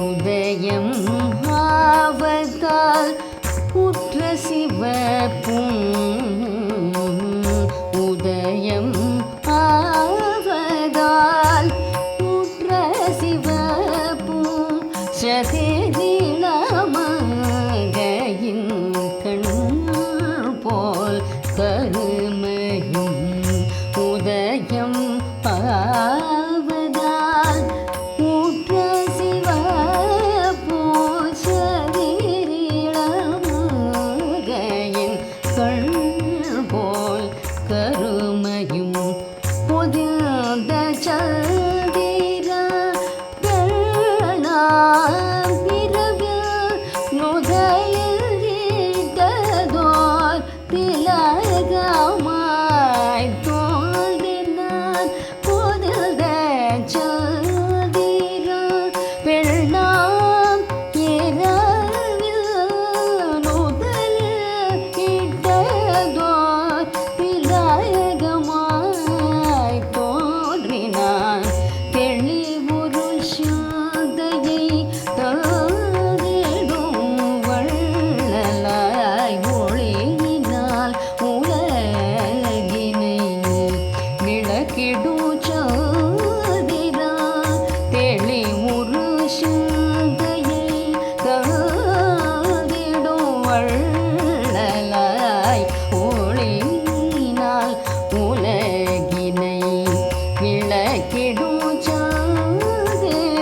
உதயம் ஆவதால் உற்ற சிவப்பும் உதயம் ஆவதால் உற்ற சிவப்பும் சதேரிளமகையின் கண் போல் கருமையும் உதயம் ஆவதால்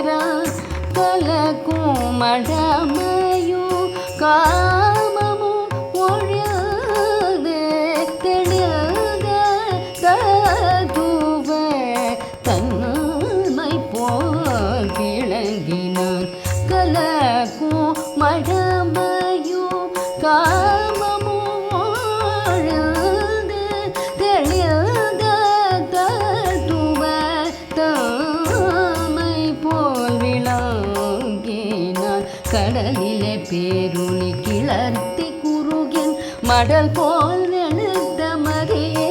ढा तलकु मय का கடலிலே பேருளி கிளர்த்தி குறுகின் மடல் போல் வெளுத்த மறியே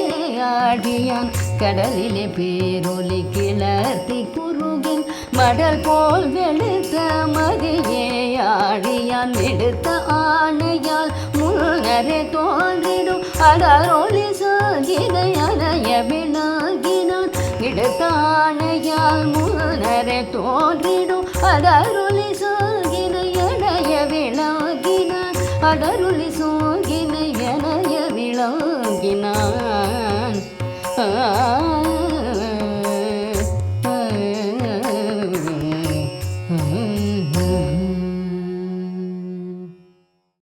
ஆடியான் கடலிலே பேரொலி கிளர்த்தி குறுகின் மடல் போல் வெளுத்த மறியே ஆடியான் எடுத்த ஆணையால் முன்னரே தோன்றிடும் அடரொளி சாகினை அலைய வினாகினான். எடுத்த ஆணையால் முன்னரே தோன்றிடும் அடரொளி கடருளி சோகின விளங்கினான்